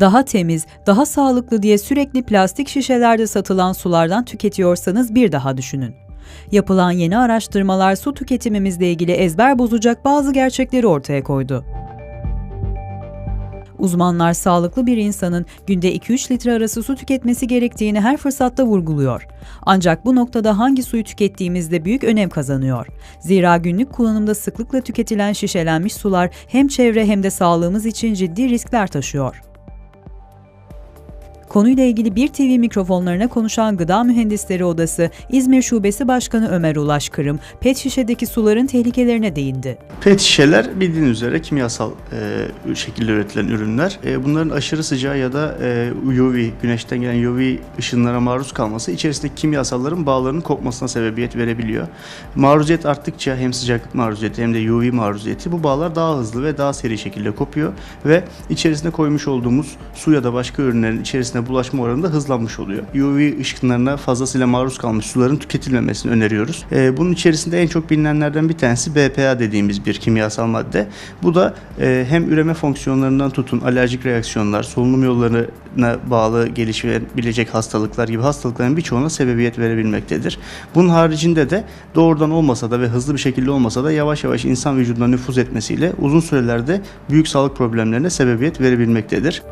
Daha temiz, daha sağlıklı diye sürekli plastik şişelerde satılan sulardan tüketiyorsanız bir daha düşünün. Yapılan yeni araştırmalar su tüketimimizle ilgili ezber bozacak bazı gerçekleri ortaya koydu. Uzmanlar sağlıklı bir insanın günde 2-3 litre arası su tüketmesi gerektiğini her fırsatta vurguluyor. Ancak bu noktada hangi suyu tükettiğimizde büyük önem kazanıyor. Zira günlük kullanımda sıklıkla tüketilen şişelenmiş sular hem çevre hem de sağlığımız için ciddi riskler taşıyor. Konuyla ilgili bir TV mikrofonlarına konuşan Gıda Mühendisleri Odası İzmir Şubesi Başkanı Ömer Ulaş Kırım, pet şişedeki suların tehlikelerine değindi. Pet şişeler bildiğiniz üzere kimyasal e, şekilde üretilen ürünler. E, bunların aşırı sıcağı ya da e, UV, güneşten gelen UV ışınlara maruz kalması içerisindeki kimyasalların bağlarının kopmasına sebebiyet verebiliyor. Maruziyet arttıkça hem sıcaklık maruziyeti hem de UV maruziyeti bu bağlar daha hızlı ve daha seri şekilde kopuyor ve içerisine koymuş olduğumuz su ya da başka ürünlerin içerisine bulaşma oranı da hızlanmış oluyor. UV ışınlarına fazlasıyla maruz kalmış suların tüketilmemesini öneriyoruz. E, bunun içerisinde en çok bilinenlerden bir tanesi BPA dediğimiz bir kimyasal madde. Bu da e, hem üreme fonksiyonlarından tutun alerjik reaksiyonlar, solunum yollarına bağlı gelişebilecek hastalıklar gibi hastalıkların birçoğuna sebebiyet verebilmektedir. Bunun haricinde de doğrudan olmasa da ve hızlı bir şekilde olmasa da yavaş yavaş insan vücuduna nüfuz etmesiyle uzun sürelerde büyük sağlık problemlerine sebebiyet verebilmektedir.